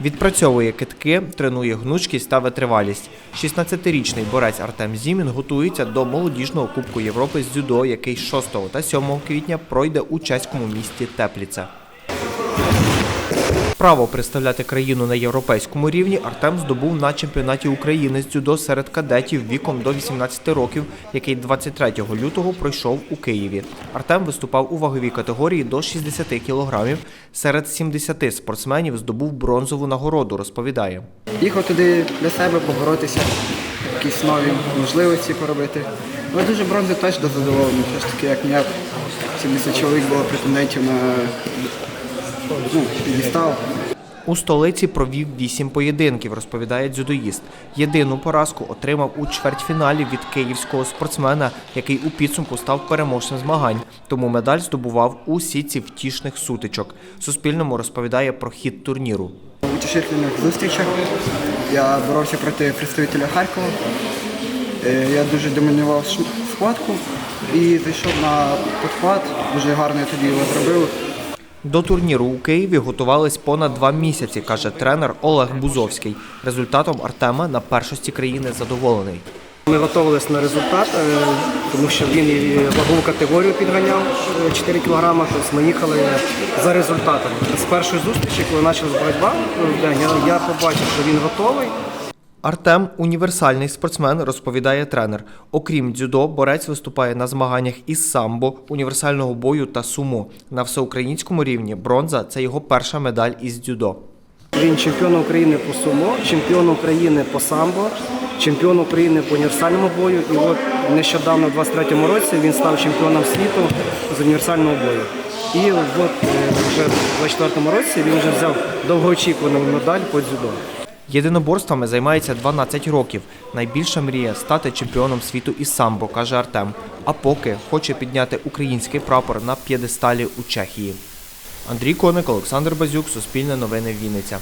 Відпрацьовує китки, тренує гнучкість та витривалість. 16-річний борець Артем Зімін готується до молодіжного Кубку Європи з дзюдо, який 6 та 7 квітня пройде у чеському місті Тепліце. Право представляти країну на європейському рівні Артем здобув на чемпіонаті України з дзюдо серед кадетів віком до 18 років, який 23 лютого пройшов у Києві. Артем виступав у ваговій категорії до 60 кілограмів. Серед 70 спортсменів здобув бронзову нагороду, розповідає. Їхав туди для себе поборотися, якісь нові можливості поробити. Але дуже бронзи теж задоволений. Все ж таки, як ніяк 70 чоловік було претендентів на ну, підістав. У столиці провів вісім поєдинків, розповідає дзюдоїст. Єдину поразку отримав у чвертьфіналі від київського спортсмена, який у підсумку став переможцем змагань. Тому медаль здобував у сітці втішних сутичок. Суспільному розповідає про хід турніру. У утішительних зустрічах я боровся проти представителя Харкова. Е, Я дуже домінував схватку і зайшов на підхват. Дуже гарно я тоді його зробив. До турніру у Києві готувались понад два місяці, каже тренер Олег Бузовський. Результатом Артема на першості країни задоволений. Ми готувалися на результат, е, тому що він і вагову категорію підганяв е, 4 кілограми, тобто ми їхали за результатом. З першої зустрічі, коли почалась боротьба, е, я побачив, що він готовий. Артем універсальний спортсмен, розповідає тренер. Окрім дзюдо, борець виступає на змаганнях із самбо, універсального бою та сумо. На всеукраїнському рівні бронза це його перша медаль із дзюдо. Він чемпіон України по сумо, чемпіон України по самбо, чемпіон України по універсальному бою. І от нещодавно, в 23-му році, він став чемпіоном світу з універсального бою. І от е, вже в 24-му році він вже взяв довгоочікувану медаль по дзюдо. Єдиноборствами займається 12 років. Найбільша мрія стати чемпіоном світу із самбо, каже Артем. А поки хоче підняти український прапор на п'єдесталі у Чехії. Андрій Коник, Олександр Базюк, Суспільне новини Вінниця.